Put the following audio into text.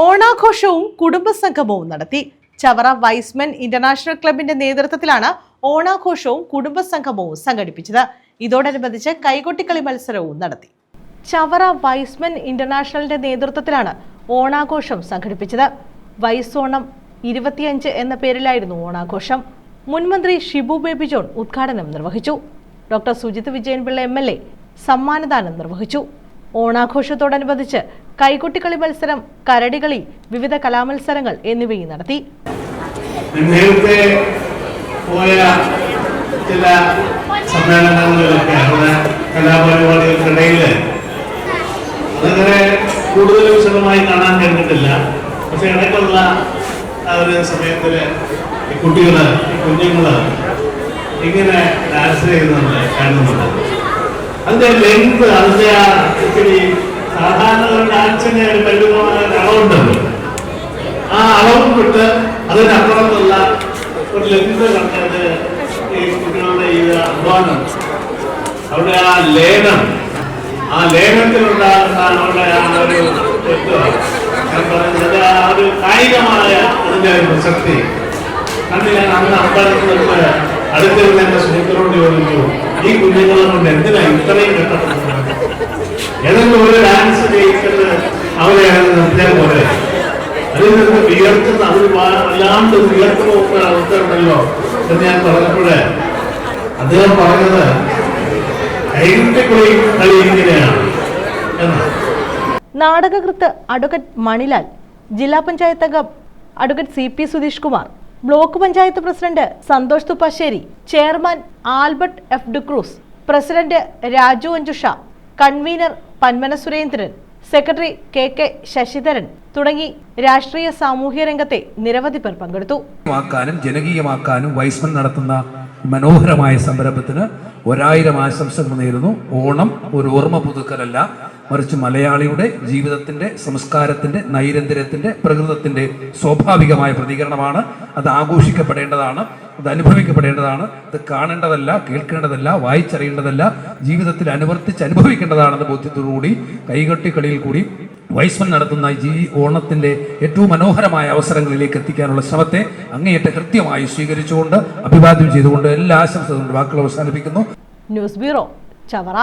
ഓണാഘോഷവും കുടുംബസംഗമവും നടത്തി. Chavara wise men international ക്ലബിന്റെ നേതൃത്വത്തിലാണ് ഓണാഘോഷവും കുടുംബസംഗമവും സംഘടിപ്പിച്ചത്. ഇതോടനുബന്ധിച്ച് കൈകൊട്ടിക്കളി മത്സരവും നടത്തി. ചവറ വൈസ്മെൻ ഇന്റർനാഷണലിന്റെ നേതൃത്വത്തിലാണ് ഓണാഘോഷം സംഘടിപ്പിച്ചത്. വൈസോണം ഇരുപത്തിയഞ്ച് എന്ന പേരിലായിരുന്നു ഓണാഘോഷം. മുൻമന്ത്രി ഷിബു ബേബി ജോൺ ഉദ്ഘാടനം നിർവഹിച്ചു. Doctor Sujith Vijayan Pillai M L A സമ്മാനദാനം നിർവഹിച്ചു. ഓണാഘോഷത്തോടനുബന്ധിച്ച് കൈകൊട്ടിക്കളി മത്സരം കരടികളി വിവിധ കലാമത്സരങ്ങൾ എന്നിവയും നടത്തി. നേരത്തെ പോയ ചില സമ്മേളനങ്ങളിലൊക്കെ അവിടെ കലാപരിപാടികൾക്കിടയിൽ അതങ്ങനെ കൂടുതൽ വിശദമായി കാണാൻ കഴിഞ്ഞിട്ടില്ല. പക്ഷെ ഇടയ്ക്കുള്ള ആ ഒരു സമയത്തിൽ ഈ കുട്ടികൾ കുഞ്ഞുങ്ങൾ ഇങ്ങനെ ഡാൻസ് ചെയ്യുന്നത് കാണുന്നുണ്ട്. അതിന്റെ ലെങ്ത് അതിന്റെ ഇത്തിരി സാധാരണ ഒരു ആ അളവും വിട്ട് അതിനപ്പുറത്തുള്ള ഒരു ലഭ്യത കണ്ടത് ഈ കുട്ടികളുടെ ഈ അധ്വാനം. അവിടെ ആ ലേനം ആ ലേനത്തിലുണ്ടാകുന്ന അവരുടെ ആ ഒരു പറയുന്നത് ആ ഒരു കായികമായ അതിന്റെ ഒരു പ്രസക്തി. അടുത്തിരുന്ന എന്റെ സുഹൃത്തിനോട് ചോദിച്ചു ഈ കുഞ്ഞുങ്ങളെ കൊണ്ട് എന്തിനാ ഇത്രയും കഷ്ടപ്പെടുന്നത് ഏതെങ്കിലും ഒരു ഡാൻസ് ചെയ്യിച്ചത് അവരെ നിർത്തിയാൽ പോലെ അതിൽ നിന്ന് വിയർക്കുന്ന വാ- വല്ലാണ്ട് വിയർത്തു പോകുന്ന അവസ്ഥയുണ്ടല്ലോ എന്ന് ഞാൻ പറഞ്ഞപ്പോഴേ അദ്ദേഹം പറഞ്ഞത് കൈകുട്ടിക്കുളി കളി ഇങ്ങനെയാണ് നാടകകൃത്ത് അഡ്വക്കറ്റ് മണിലാൽ ജില്ലാ പഞ്ചായത്ത് അംഗം advocate C P Sudheesh Kumar block panchayat president Santhosh Thuppassery chairman Albert F. D'Cruz president Raju Anjusha convener Panmana Surendran secretary K K Sasidharan തുടങ്ങി രാഷ്ട്രീയ സാമൂഹ്യ രംഗത്തെ നിരവധി പേർ പങ്കെടുത്തു. ജനകീയമാക്കാനും വൈസ്മൻ നടത്തുന്ന മനോഹരമായ സംരംഭത്തിന് ഒരായിരം ആശംസകൾ നേരുന്നു. ഓണം ഒരു ഓർമ്മ പുതുക്കലല്ല. മറിച്ച് മലയാളിയുടെ ജീവിതത്തിന്റെ സംസ്കാരത്തിന്റെ നൈരന്തര്യത്തിന്റെ പ്രകൃതത്തിന്റെ സ്വാഭാവികമായ പ്രതികരണമാണ്. അത് ആഘോഷിക്കപ്പെടേണ്ടതാണ് അത് അനുഭവിക്കപ്പെടേണ്ടതാണ്. അത് കാണേണ്ടതല്ല കേൾക്കേണ്ടതല്ല വായിച്ചറിയേണ്ടതല്ല ജീവിതത്തിൽ അനുവർത്തിച്ച് അനുഭവിക്കേണ്ടതാണെന്ന ബോധ്യത്തോടുകൂടി കൈകൊട്ടിക്കളിയിൽ കൂടി വൈസ്മൻ നടത്തുന്ന ഈ ഓണത്തിന്റെ ഏറ്റവും മനോഹരമായ അവസരങ്ങളിലേക്ക് എത്തിക്കാനുള്ള ശ്രമത്തെ അങ്ങേയറ്റം കൃത്യമായി സ്വീകരിച്ചുകൊണ്ട് അഭിവാദ്യം ചെയ്തുകൊണ്ട് എല്ലാ ആശംസകളും വാക്കുകൾ അവസാനിപ്പിക്കുന്നു. News bureau Chavara.